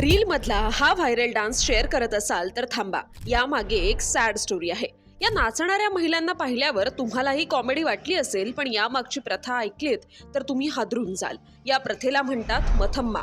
Reel मधला हा viral dance share करत असाल तर थांबा. यामागे एक सॅड स्टोरी आहे. या नाचणाऱ्या महिलांना पाहिल्यावर तुम्हालाही कॉमेडी वाटली असेल पण यामागची प्रथा ऐकलीत तर तुम्ही हादरून जाल. या प्रथेला म्हणतात मथम्मा.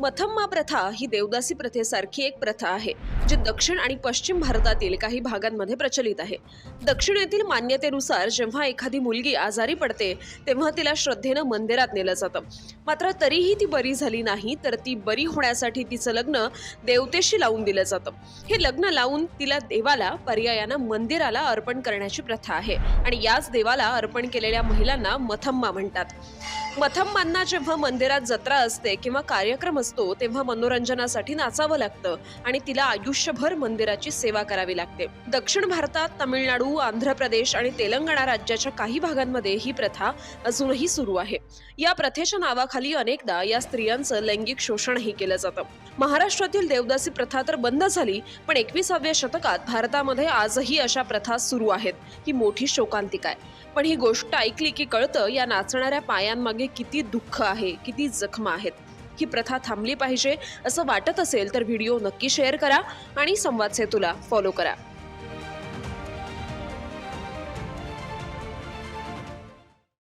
मथम्मा प्रथा ही देवदासी प्रथेसारखी एक प्रथा आहे जी दक्षिण आणि पश्चिम भारतातील काही भागांमध्ये प्रचलित आहे. दक्षिणेतील मान्यतेनुसार जेव्हा एखादी मुलगी आजारी पडते तेव्हा तिला श्रद्धेनं मंदिरात नेलं जातं. मात्र तरीही ती बरी झाली नाही तर ती बरी होण्यासाठी तिचं लग्न देवतेशी लावून दिलं जातं. हे लग्न लावून तिला देवाला पर्यायानं मंदिर मंदिराला अर्पण करण्याची प्रथा आहे. आणि याच देवाला अर्पण केलेल्या महिलांना मथम्मा म्हणतात. मथम्मांना जेव्हा मंदिरात जत्रा असते किंवा कार्यक्रम असतो तेव्हा मनोरंजनासाठी नाचावं लागतं आणि तिला आयुष्यभर मंदिराची सेवा करावी लागते. दक्षिण भारतात तामिळनाडू आंध्र प्रदेश आणि तेलंगणा राज्याच्या काही भागांमध्ये ही प्रथा अजूनही सुरू आहे. या प्रथेच्या नावाखाली अनेकदा या स्त्रियांचं लैंगिक शोषणही केलं जातं. महाराष्ट्रातील देवदासी प्रथा तर बंद झाली पण एकविसाव्या शतकात भारतामध्ये आजही अशा प्रथा सुरू आहेत. ही मोठी शोकांतिका आहे. पण ही गोष्ट ऐकली की कळतं या नाचणाऱ्या पायांमागे किती दुःख आहे किती जखमा आहेत. ही प्रथा थांबली पाहिजे असं वाटत असेल तर व्हिडिओ नक्की शेअर करा आणि संवाद सेतूला फॉलो करा.